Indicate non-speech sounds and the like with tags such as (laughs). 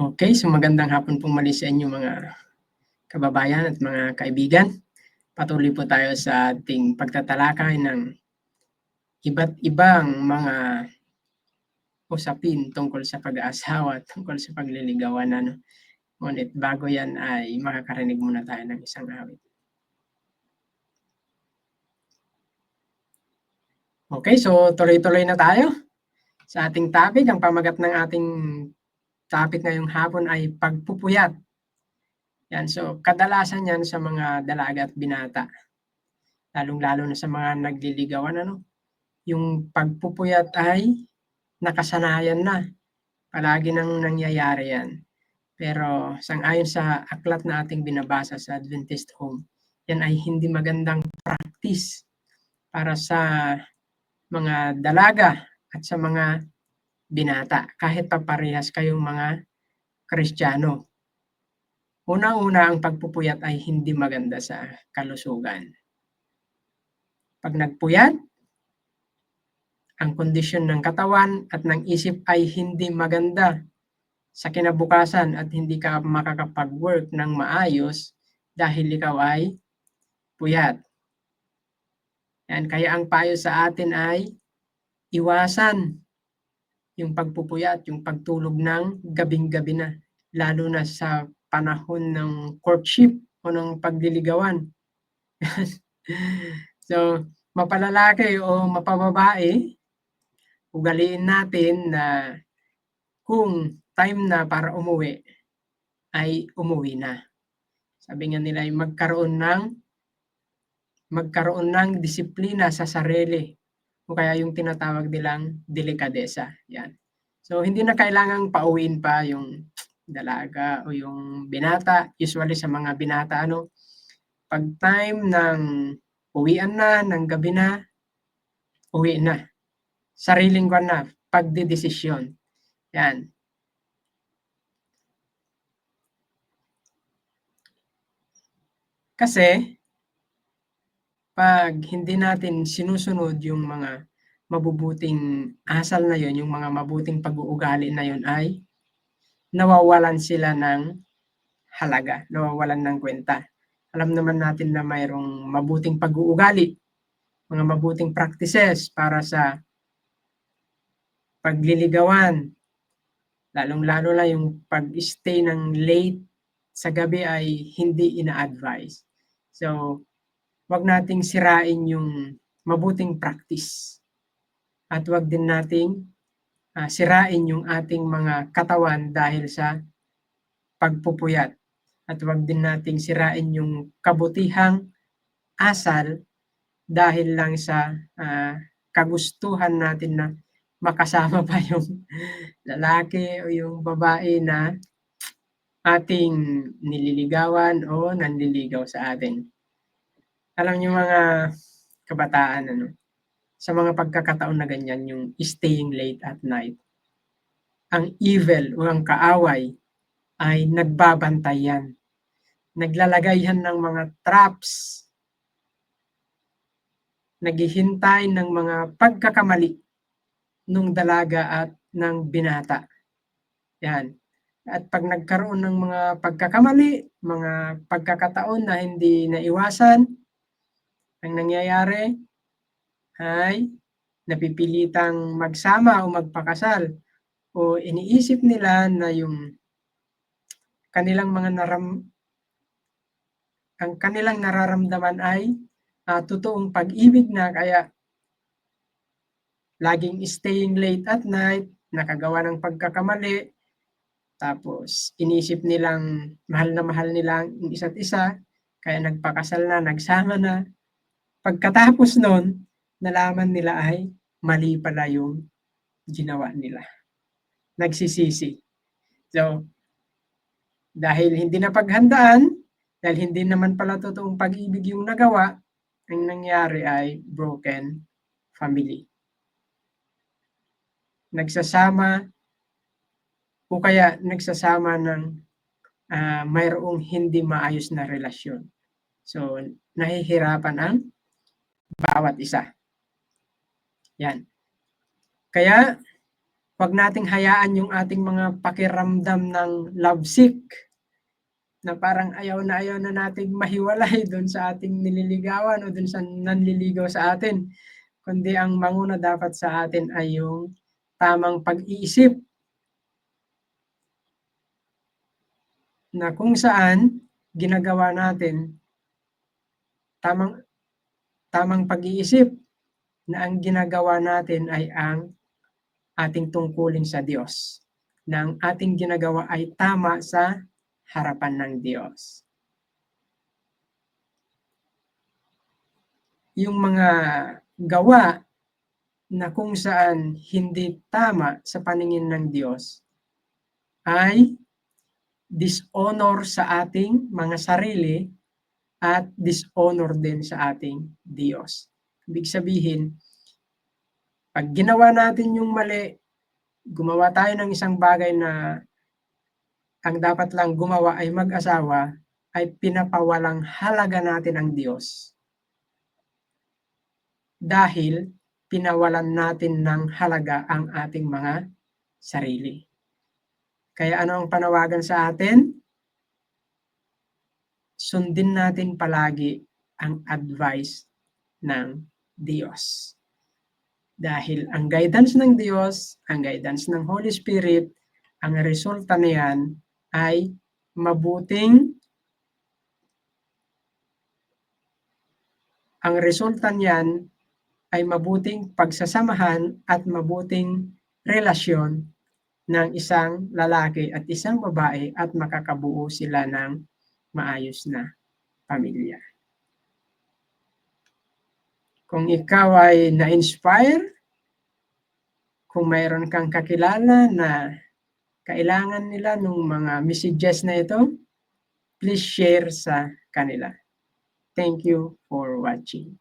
Okay, so magandang hapon pong mali sa inyo mga kababayan at mga kaibigan. Patuloy po tayo sa ating pagtatalakay ng iba't ibang mga usapin tungkol sa pag-aasawa, tungkol sa pagliligawan. Ano? Ngunit bago yan ay makakarinig muna tayo ng isang awit. Okay, so tuloy-tuloy na tayo sa ating topic. Ang pamagat ng ating topic ngayong hapon ay pagpupuyat. Yan, so kadalasan yan sa mga dalaga at binata. Lalong-lalo na sa mga nagliligawan, ano? Yung pagpupuyat ay nakasanayan na. Palagi nang nangyayari yan. Pero sangayon sa aklat na ating binabasa sa Adventist Home, yan ay hindi magandang practice para sa mga dalaga at sa mga binata, kahit pa parehas kayong mga Kristiyano. Unang-una, ang pagpupuyat ay hindi maganda sa kalusugan. Pag nagpuyat, ang kondisyon ng katawan at ng isip ay hindi maganda sa kinabukasan at hindi ka makakapag-work ng maayos dahil ikaw ay puyat. Yan, kaya ang payo sa atin ay iwasan yung pagpupuyat, yung pagtulog ng gabing-gabi na, lalo na sa panahon ng courtship o ng pagliligawan. (laughs) so, mapalalaki o mapababae, ugaliin natin na kung time na para umuwi, ay umuwi na. Sabi nga nila magkaroon ng magkaroon ng disiplina sa sarili o kaya yung tinatawag nilang delikadesa. Yan. So, hindi na kailangang pauwiin pa yung dalaga o yung binata. Usually sa mga binata, ano, pag time ng uwian na, ng gabi na, uwi na. Sariling ko na, pagdidesisyon. Yan. Kasi, pag hindi natin sinusunod yung mga mabubuting asal na yon, yung mga mabuting pag-uugali na yon ay nawawalan sila ng halaga, nawawalan ng kwenta. Alam naman natin na mayroong mabuting pag-uugali, mga mabuting practices para sa pagliligawan. Lalong-lalo na yung pag-stay ng late sa gabi ay hindi ina-advise. So, wag nating sirain yung mabuting practice. At wag din nating uh, sirain yung ating mga katawan dahil sa pagpupuyat. At wag din nating sirain yung kabutihang asal dahil lang sa uh, kagustuhan natin na makasama pa yung (laughs) lalaki o yung babae na ating nililigawan o nanliligaw sa atin alam niyo mga kabataan, ano, sa mga pagkakataon na ganyan, yung staying late at night, ang evil o ang kaaway ay nagbabantay yan. Naglalagay yan ng mga traps, naghihintay ng mga pagkakamali nung dalaga at ng binata. Yan. At pag nagkaroon ng mga pagkakamali, mga pagkakataon na hindi naiwasan, ang nangyayari ay napipilitang magsama o magpakasal o iniisip nila na yung kanilang mga naram ang kanilang nararamdaman ay uh, totoong pag-ibig na kaya laging staying late at night, nakagawa ng pagkakamali, tapos inisip nilang mahal na mahal nilang isa't isa, kaya nagpakasal na, nagsama na, Pagkatapos nun, nalaman nila ay mali pala yung ginawa nila. Nagsisisi. So, dahil hindi na paghandaan, dahil hindi naman pala totoong pag-ibig yung nagawa, ang nangyari ay broken family. Nagsasama o kaya nagsasama ng uh, mayroong hindi maayos na relasyon. So, nahihirapan ang bawat isa. Yan. Kaya, Huwag nating hayaan yung ating mga pakiramdam ng lovesick na parang ayaw na ayaw na nating mahiwalay (laughs) doon sa ating nililigawan o doon sa nanliligaw sa atin. Kundi ang manguna dapat sa atin ay yung tamang pag-iisip na kung saan ginagawa natin tamang tamang pag-iisip na ang ginagawa natin ay ang ating tungkulin sa Diyos. Na ang ating ginagawa ay tama sa harapan ng Diyos. Yung mga gawa na kung saan hindi tama sa paningin ng Diyos ay dishonor sa ating mga sarili at dishonor din sa ating Diyos. Ibig sabihin, pag ginawa natin yung mali, gumawa tayo ng isang bagay na ang dapat lang gumawa ay mag-asawa, ay pinapawalang halaga natin ang Diyos. Dahil pinawalan natin ng halaga ang ating mga sarili. Kaya ano ang panawagan sa atin? Sundin natin palagi ang advice ng Diyos. Dahil ang guidance ng Diyos, ang guidance ng Holy Spirit, ang resulta niyan ay mabuting ang resulta niyan ay mabuting pagsasamahan at mabuting relasyon ng isang lalaki at isang babae at makakabuo sila ng maayos na pamilya. Kung ikaw ay na-inspire, kung mayroon kang kakilala na kailangan nila ng mga messages na ito, please share sa kanila. Thank you for watching.